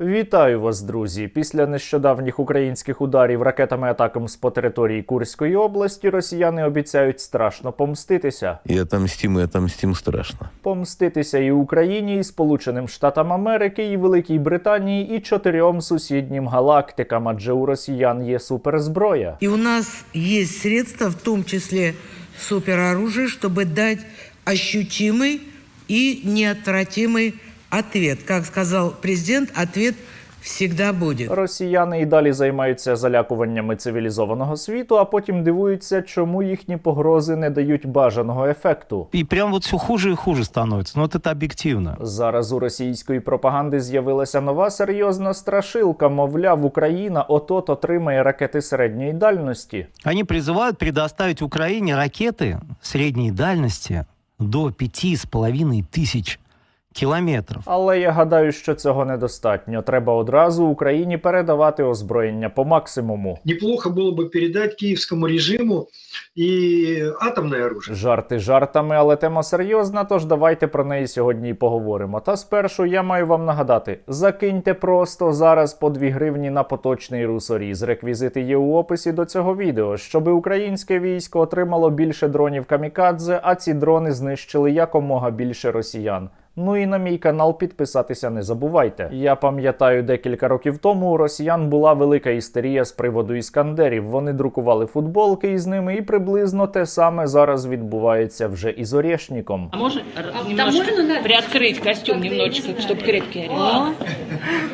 Вітаю вас, друзі! Після нещодавніх українських ударів ракетами атакам по території Курської області росіяни обіцяють страшно помститися. И отомстим, и отомстим страшно. Помститися і Україні, і Сполученим Штатам Америки, і Великій Британії, і чотирьом сусіднім галактикам, адже у росіян є суперзброя. И у нас есть средства, в том числе супероружие, чтобы дать ощутимый и неотвратимый ответ. Как сказал президент, ответ всегда будет. Росіяни і далі займаються залякуваннями цивілізованого світу, а потім дивуються, чому їхні погрози не дають бажаного ефекту. И прям вот все хуже и хуже становится. Но вот это объективно. Зараз у російської пропаганди з'явилася нова серйозна страшилка. Мовляв, Україна от-от отримає ракети середньої дальності. Они призывают предоставить Украине ракеты средней дальности до пяти с половиной тысяч километров. Але я гадаю, що цього недостатньо. Треба одразу Україні передавати озброєння по максимуму. неплохо было бы передать киевскому режиму и атомное оружие. Жарти жартами, але тема серйозна, тож давайте про неї сьогодні і поговоримо. Та спершу я маю вам нагадати: закиньте просто зараз по 2 гривні на поточний русоріз. Реквізити є у описі до цього відео, щоб українське військо отримало більше дронів камікадзе, а ці дрони знищили якомога більше росіян. Ну і на мій канал підписатися не забувайте. Я пам'ятаю, декілька років тому у росіян була велика істерія з приводу іскандерів. Вони друкували футболки із ними, і приблизно те саме зараз відбувається вже із Орєшніком. А можно р- немножко приоткрыть костюм немножечко, чтобы крепкий орел?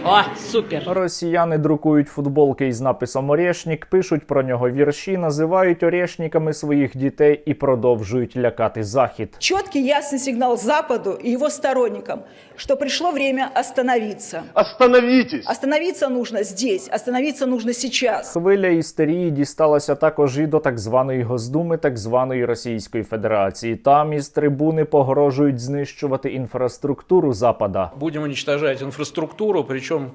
О, супер. Росіяни друкують футболки із написом Орєшнік, пишуть про нього вірші, називають Орєшніками своїх дітей і продовжують лякати захід. Четкий ясный сигнал Западу и его сторонникам, что пришло время остановиться. Остановитесь! Остановиться нужно здесь, остановиться нужно сейчас. Хвиля істерії дісталася також і до так званої Госдуми, так званої Російської Федерації. Там із трибуни погрожують знищувати інфраструктуру Запада. будем уничтожать инфраструктуру, причем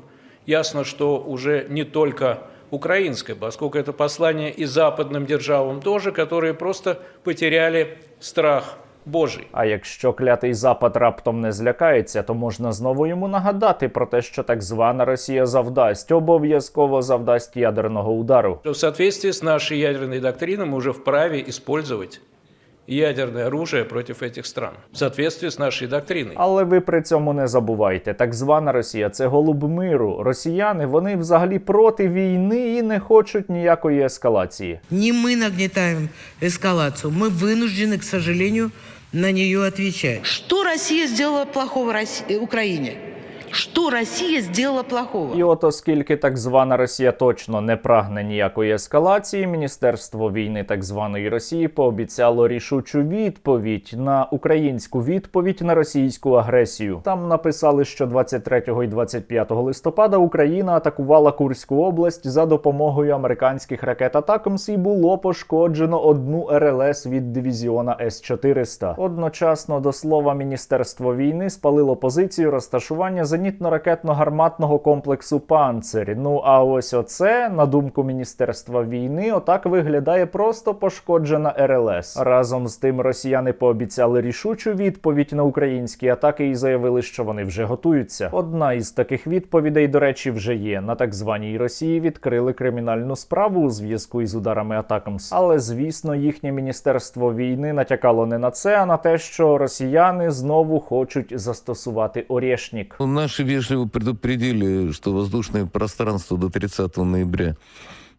ясно, что уже не только украинской, поскольку это послание и западным державам тоже, которые просто потеряли страх Божий. А якщо клятий запад раптом не злякається, то можна знову йому нагадати про те, що так звана Росія завдасть, обов'язково завдасть ядерного удару. В соответствии з нашою ядерною доктриной ми вже вправі использовать ядерное оружие против этих стран. В соответствии с нашей доктриной. Але ви при цьому не забувайте, так звана Росія це голуб миру. Росіяни вони взагалі проти війни і не хочуть ніякої ескалації. Не мы нагнетаем эскалацию, мы вынуждены, к сожалению, на нее отвечать. Что Россия сделала плохого Росси- э, Что Россия сделала плохого? І от оскільки так звана Росія точно не прагне ніякої ескалації, Міністерство війни так званої Росії пообіцяло рішучу відповідь на українську відповідь на російську агресію. Там написали, що 23 і 25 листопада Україна атакувала Курську область за допомогою американських ракет Атакамс і було пошкоджено одну РЛС від дивізіона С-400. Одночасно до слова Міністерство війни спалило позицію розташування зенітно-ракетно-гарматного комплексу «Панцирь». Ну а ось оце, на думку Міністерства війни, отак виглядає просто пошкоджена РЛС. Разом з тим росіяни пообіцяли рішучу відповідь на українські атаки і заявили, що вони вже готуються. Одна із таких відповідей, до речі, вже є. На так званій Росії відкрили кримінальну справу у зв'язку із ударами Атакамс. Але звісно, їхнє міністерство війни натякало не на це, а на те, що росіяни знову хочуть застосувати Орєшнік. Наши вежливо предупредили, что воздушное пространство до 30 ноября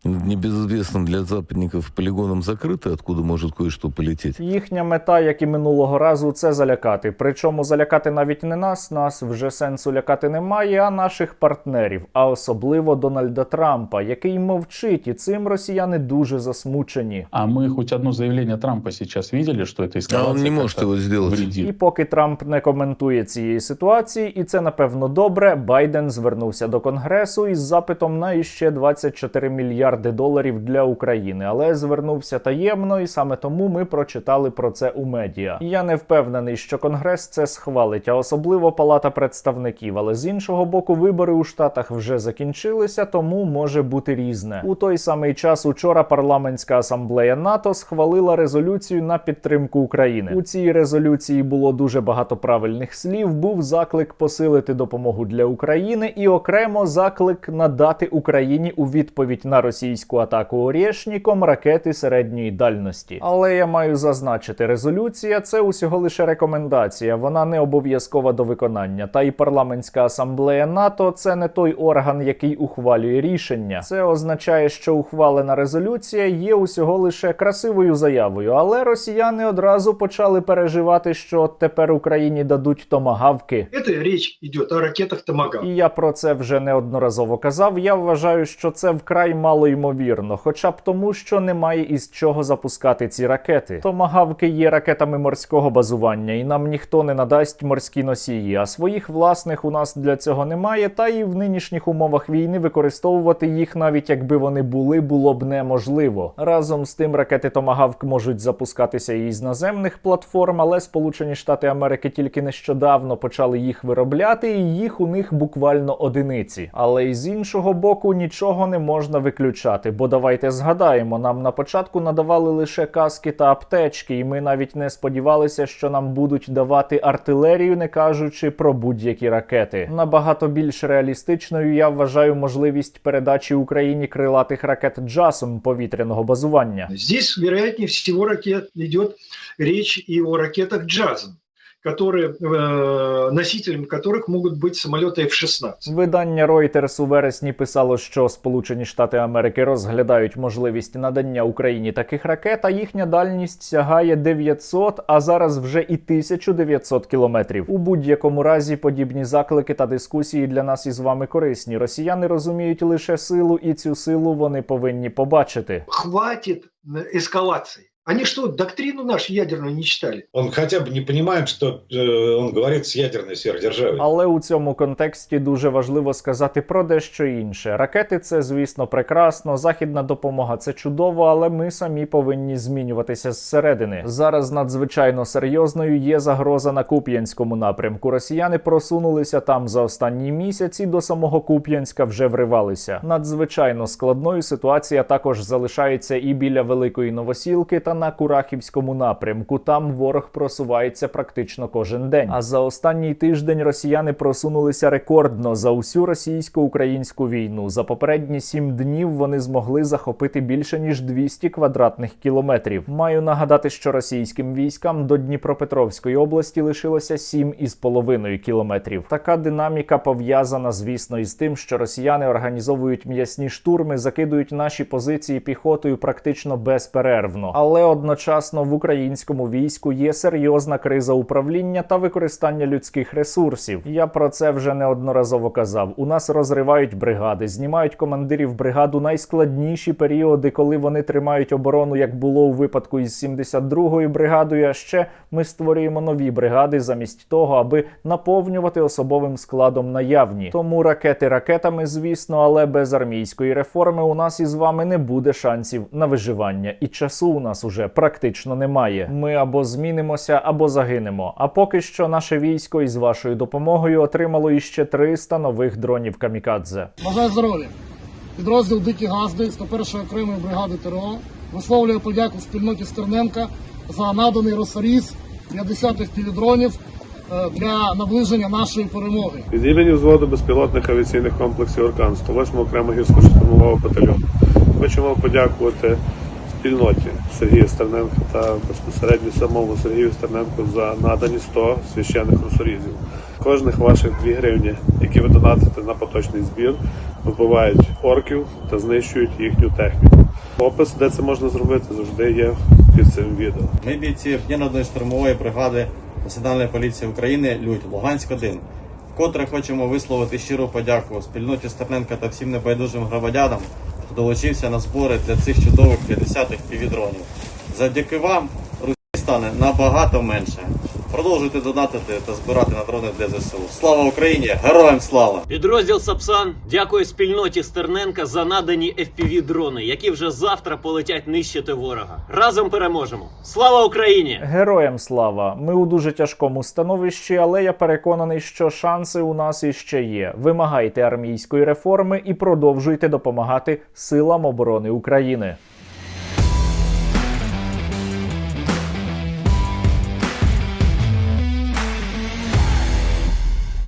небезызвестным для западников полигоном закрыто, откуда может кое-что полететь. Їхня мета, як і минулого разу, це залякати. Причому залякати навіть не нас, нас вже сенсу лякати немає, а наших партнерів, а особливо Дональда Трампа, який мовчить, і цим росіяни дуже засмучені. А мы хоть одно заявление Трампа сейчас видели, что это А эскалация он не может как-то его сделать. вредит? І поки Трамп не коментує цієї ситуації, і це напевно добре. Байден звернувся до конгресу із запитом на іще 24 мільярди мільярди доларів для України, але звернувся таємно, і саме тому ми прочитали про це у медіа. Я не впевнений, що конгрес це схвалить, а особливо Палата представників. Але з іншого боку, вибори у штатах вже закінчилися, тому може бути різне. У той самий час учора парламентська асамблея НАТО схвалила резолюцію на підтримку України. У цій резолюції було дуже багато правильних слів. Був заклик посилити допомогу для України і окремо заклик надати Україні у відповідь на російську атаку Орєшніком ракети середньої дальності. Але я маю зазначити, резолюція це усього лише рекомендація. Вона не обов'язкова до виконання. Та й парламентська асамблея НАТО це не той орган, який ухвалює рішення. Це означає, що ухвалена резолюція є усього лише красивою заявою. Але росіяни одразу почали переживати, що тепер Україні дадуть томагавки. Это речь идет о ракетах «Томагавк». І я про це вже неодноразово казав. Я вважаю, що це вкрай мало ймовірно, хоча б тому, що немає із чого запускати ці ракети. Томагавки є ракетами морського базування, і нам ніхто не надасть морські носії. А своїх власних у нас для цього немає. Та і в нинішніх умовах війни використовувати їх, навіть якби вони були, було б неможливо. Разом з тим, ракети Томагавк можуть запускатися і з наземних платформ, але Сполучені Штати Америки тільки нещодавно почали їх виробляти, і їх у них буквально одиниці. Але і з іншого боку нічого не можна виключати. Бо давайте згадаємо, нам на початку надавали лише каски та аптечки, і ми навіть не сподівалися, що нам будуть давати артилерію, не кажучи про будь-які ракети. Набагато більш реалістичною я вважаю можливість передачі Україні крилатих ракет джасом повітряного базування. Здесь, вероятнее всего, ракет, идет речь и о ракетах «Джазм», которые, э, носителем которых могут быть самолеты F-16. Видання Reuters у вересні писало, що Сполучені Штати Америки розглядають можливість надання Україні таких ракет, а їхня дальність сягає 900, а зараз вже і 1900 кілометрів. У будь-якому разі подібні заклики та дискусії для нас із вами корисні. Росіяни розуміють лише силу, і цю силу вони повинні побачити. Хватит э, эскалации. Они что, доктрину нашу ядерную не читали? Он хотя бы не понимает, что э, он говорит с ядерной сверхдержавой. Але у цьому контексті дуже важливо сказати про дещо інше. Ракети це, звісно, прекрасно. Західна допомога це чудово, але ми самі повинні змінюватися зсередини. Зараз надзвичайно серйозною є загроза на Куп'янському напрямку. Росіяни просунулися там за останні місяці. До самого Куп'янська вже вривалися. Надзвичайно складною ситуація також залишається і біля великої новосілки та на Курахівському напрямку. Там ворог просувається практично кожен день. А за останній тиждень росіяни просунулися рекордно за усю російсько-українську війну. За попередні сім днів вони змогли захопити більше ніж 200 квадратних кілометрів. Маю нагадати, що російським військам до Дніпропетровської області лишилося 7,5 кілометрів. Така динаміка пов'язана, звісно, із тим, що росіяни організовують м'ясні штурми, закидують наші позиції піхотою практично безперервно. Але одночасно в українському війську є серйозна криза управління та використання людських ресурсів. Я про це вже неодноразово казав. У нас розривають бригади, знімають командирів бригад у найскладніші періоди, коли вони тримають оборону, як було у випадку із 72-ю бригадою. А ще ми створюємо нові бригади замість того, аби наповнювати особовим складом наявні. Тому ракети ракетами, звісно, але без армійської реформи у нас із вами не буде шансів на виживання, і часу у нас уже практично немає. Ми або змінимося, або загинемо. А поки що наше військо із вашою допомогою отримало іще 300 нових дронів камікадзе. Бажаю здоров'я. Підрозділ Дикі Газди 101-ї окремої бригади ТРО висловлює подяку спільноті Стерненка за наданий росоріз 50 FPV-дронів е, для наближення нашої перемоги. Від імені взводу безпілотних авіаційних комплексів Оркан 108 окремо гірсько-штурмового батальйону. Хочемо подякувати спільноті Сергія Стерненка та безпосередньо самому Сергію Стерненку за надані 100 священних русорізів. Кожних ваших 2 гривні, які ви донатите на поточний збір, вбивають орків та знищують їхню техніку. Опис, де це можна зробити, завжди є під цим відео. Ми бійці об'єднаної штурмової бригади Національної поліції України Людь Луганськ 1 Вкотре хочемо висловити щиру подяку спільноті Стерненка та всім небайдужим громадянам, долучився на збори для цих чудових 50-х півдронів. Завдяки вам Русі стане набагато менше. Продовжуйте донатити та збирати на дрони для ЗСУ. Слава Україні! Героям слава! Підрозділ Сапсан дякує спільноті Стерненка за надані fpv дрони, які вже завтра полетять нищити ворога. Разом переможемо! Слава Україні! Героям слава! Ми у дуже тяжкому становищі, але я переконаний, що шанси у нас іще є. Вимагайте армійської реформи і продовжуйте допомагати силам оборони України.